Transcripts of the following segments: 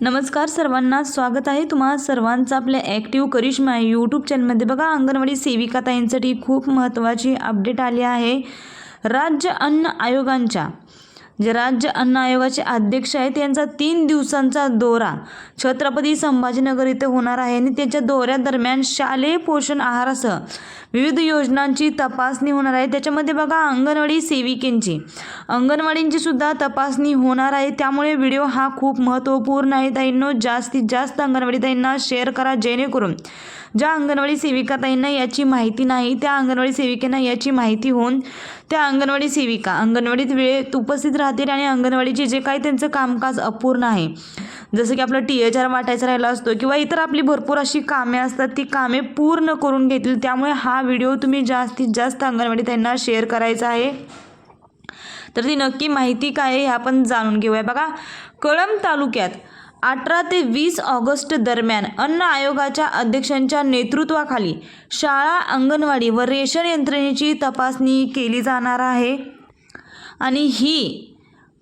नमस्कार सर्वांना स्वागत आहे तुम्हा सर्वांचं आपल्या ॲक्टिव्ह करिश्मा यूट्यूब चॅनलमध्ये बघा अंगणवाडी सेविका ताईंसाठी खूप महत्त्वाची अपडेट आली आहे. राज्य अन्न आयोगांच्या जे राज्य अन्न आयोगाचे अध्यक्ष आहेत यांचा तीन दिवसांचा दौरा. छत्रपती संभाजीनगर इथे होणार आहे आणि त्यांच्या दौऱ्यादरम्यान शालेय पोषण आहारासह विविध योजनांची तपासणी होणार आहे. त्याच्यामध्ये बघा अंगणवाडी सेविकेंची. अंगणवाडींची सुद्धा तपासणी होणार आहे. त्यामुळे व्हिडिओ हा खूप महत्त्वपूर्ण आहे. ताईंनो जास्तीत जास्त अंगणवाडी ताईंना शेअर करा जेणेकरून ज्या अंगणवाडी सेविका ताईंना याची माहिती नाही त्या अंगणवाडी सेविकांना याची माहिती होऊन त्या अंगणवाडी सेविका अंगणवाडीत वेळेत उपस्थित राहतील आणि अंगणवाडीचे जे काही त्यांचं कामकाज अपूर्ण आहे जसं की आपलं टी एच आर वाटायचा राहिला असतो किंवा इतर आपली भरपूर अशी कामे असतात ती कामे पूर्ण करून घेतील. त्यामुळे हा व्हिडिओ तुम्ही जास्तीत जास्त अंगणवाडी त्यांना शेअर करायचा आहे. तर ती नक्की माहिती काय आहे हे आपण जाणून घेऊया. बघा कळंब तालुक्यात अठरा ते वीस ऑगस्ट दरम्यान अन्न आयोगाच्या अध्यक्षांच्या नेतृत्वाखाली शाळा अंगणवाडी व रेशन यंत्रणेची तपासणी केली जाणार आहे. आणि ही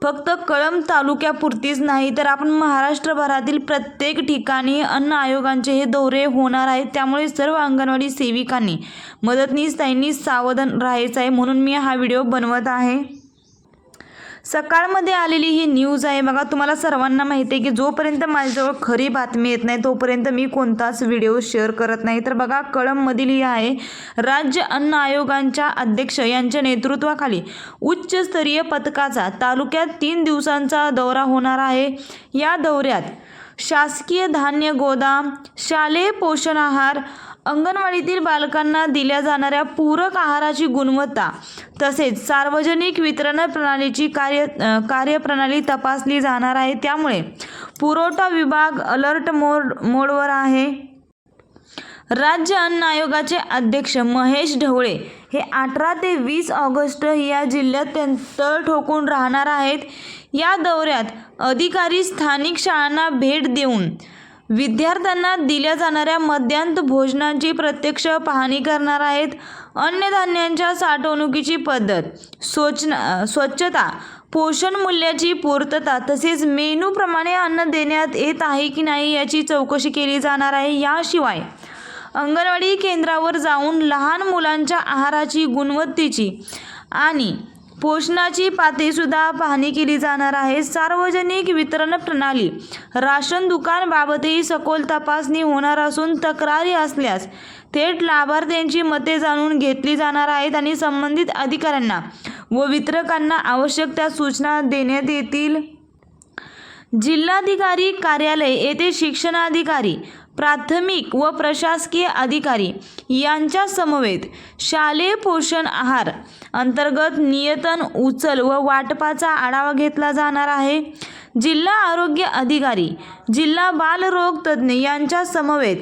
फक्त कळंब तालुक्यापुरतीच नाही तर आपण महाराष्ट्रभरातील प्रत्येक ठिकाणी अन्न आयोगांचे हे दौरे होणार आहेत. त्यामुळे सर्व अंगणवाडी सेविकांनी मदतनीस त्यांनी सावधान राहायचं आहे म्हणून मी हा व्हिडिओ बनवत आहे. सकाळमध्ये आलेली ही न्यूज आहे. बघा तुम्हाला सर्वांना माहिती आहे की जोपर्यंत माझ्याजवळ खरी बातमी येत नाही तोपर्यंत मी कोणताच व्हिडिओ शेअर करत नाही. तर बघा कळममधील ही आहे राज्य अन्न आयोगांच्या अध्यक्ष यांच्या नेतृत्वाखाली उच्चस्तरीय पथकाचा तालुक्यात तीन दिवसांचा दौरा होणार आहे. या दौऱ्यात शासकीय धान्य गोदाम शालेय पोषण आहार अंगणवाडीतील बालकांना दिल्या जाणाऱ्या पूरक आहाराची गुणवत्ता तसेच सार्वजनिक वितरण प्रणालीची कार्य कार्यप्रणाली तपासली जाणार आहे. त्यामुळे पुरवठा विभाग अलर्ट मोड मोडवर आहे. राज्य अन्न आयोगाचे अध्यक्ष महेश ढवळे हे अठरा ते वीस ऑगस्ट या जिल्ह्यात तळ ठोकून राहणार आहेत. या दौऱ्यात अधिकारी स्थानिक शाळांना भेट देऊन विद्यार्थ्यांना दिल्या जाणाऱ्या मध्यांत भोजनाची प्रत्यक्ष पाहणी करणार आहेत. अन्नधान्यांच्या साठवणुकीची पद्धत स्वच्छना स्वच्छता पोषण मूल्याची पूर्तता तसेच मेनूप्रमाणे अन्न देण्यात येत आहे की नाही याची चौकशी केली जाणार आहे. याशिवाय अंगणवाडी केंद्रावर जाऊन लहान मुलांच्या आहाराची गुणवत्तेची आणि पोषणाची पातळीसुद्धा पाहणी केली जाणार आहे. सार्वजनिक वितरण प्रणाली. राशन दुकानबाबतही सखोल तपासणी होणार असून तक्रारी असल्यास थेट लाभार्थ्यांची मते जाणून घेतली जाणार आहेत आणि संबंधित अधिकाऱ्यांना व वितरकांना आवश्यक त्या सूचना देण्यात येतील. जिल्हाधिकारी कार्यालय येथे शिक्षणाधिकारी प्राथमिक व प्रशासकीय अधिकारी यांच्या समवेत शालेय पोषण आहार अंतर्गत नियतन उचल व वाटपाचा आढावा घेतला जाणार आहे. जिल्हा आरोग्य अधिकारी जिल्हा बालरोग तज्ज्ञ यांच्या समवेत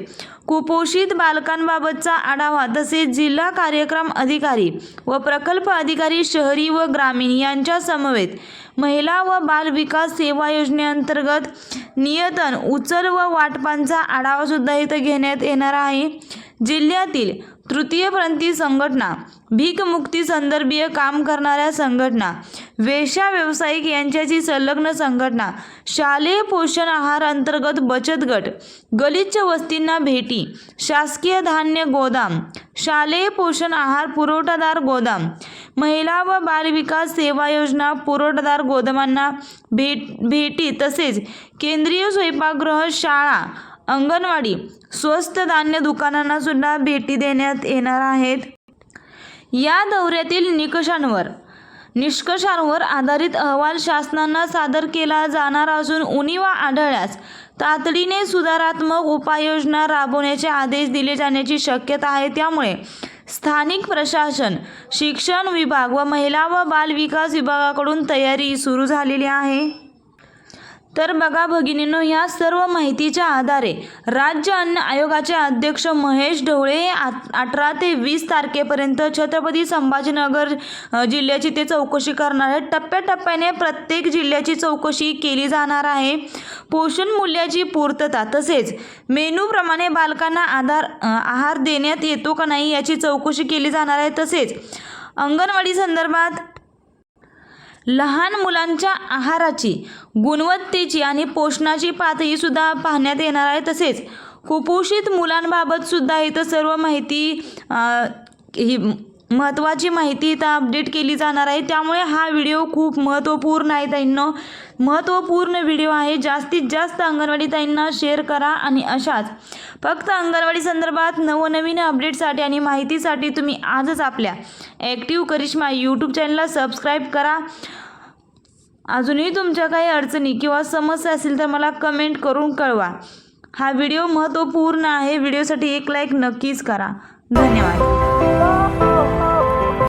कुपोषित बालकांबाबतचा आढावा तसेच जिल्हा कार्यक्रम अधिकारी व प्रकल्प अधिकारी शहरी व ग्रामीण यांच्या समवेत महिला व बाल विकास सेवा योजनेअंतर्गत नियतन उचल व वाटपांचा आढावासुद्धा इथं घेण्यात येणार आहे. जिल्ह्यातील तृतीयप्रांती संघटना भीकमुक्ती संदर्भीय काम करणाऱ्या संघटना वेश्या व्यावसायिक यांच्याची संलग्न संघटना शालेय पोषण आहार अंतर्गत बचत गट गलिच्छ वस्तींना भेटी शासकीय धान्य गोदाम शालेय पोषण आहार पुरवठादार गोदाम महिला व बालविकास सेवा योजना पुरवठादार गोदामांना भेट भेटी तसेच केंद्रीय स्वयंपाकगृह शाळा अंगणवाडी स्वस्त धान्य दुकानांना सुद्धा भेटी देण्यात येणार आहेत. या दौऱ्यातील निकषांवर निष्कषांवर आधारित अहवाल शासनांना सादर केला जाणार असून उणीवा आढळल्यास तातडीने सुधारात्मक उपाययोजना राबवण्याचे आदेश दिले जाण्याची शक्यता आहे. त्यामुळे स्थानिक प्रशासन शिक्षण विभाग व महिला व बाल विकास विभागाकडून तयारी सुरू झालेली आहे. तर बघा भगिनींनो या सर्व माहितीच्या आधारे राज्य अन्न आयोगाचे अध्यक्ष महेश ढवळे अठरा ते वीस तारखेपर्यंत छत्रपती संभाजीनगर जिल्ह्याची ते चौकशी करणार आहेत. टप्प्याटप्प्याने प्रत्येक जिल्ह्याची चौकशी केली जाणार आहे. पोषण मूल्याची पूर्तता तसेच मेनूप्रमाणे बालकांना आधार आहार देण्यात येतो का नाही याची चौकशी केली जाणार आहे. तसेच अंगणवाडी संदर्भात लहान मुलांच्या आहाराची गुणवत्तेची आणि पोषणाची पातळी सुद्धा पाहण्यात येणार आहे. तसेच कुपोषित मुलांबाबत सुद्धा इथं सर्व माहिती ही महत्त्वाची माहिती इथं अपडेट केली जाणार आहे. त्यामुळे हा व्हिडिओ खूप महत्त्वपूर्ण आहे ताईंनो. महत्त्वपूर्ण व्हिडिओ आहे. जास्तीत जास्त अंगणवाडी ताईंना शेअर करा आणि अशाच. फक्त अंगणवाडी संदर्भात नवनवीन अपडेटसाठी आणि माहितीसाठी तुम्ही आजच आपल्या ॲक्टिव्ह करिश्मा यूट्यूब चॅनलला सबस्क्राईब करा. अजूनही तुमच्या काही अडचणी किंवा समस्या असेल तर मला कमेंट करून कळवा. हा व्हिडिओ महत्त्वपूर्ण आहे. व्हिडिओसाठी एक लाईक नक्कीच करा. धन्यवाद.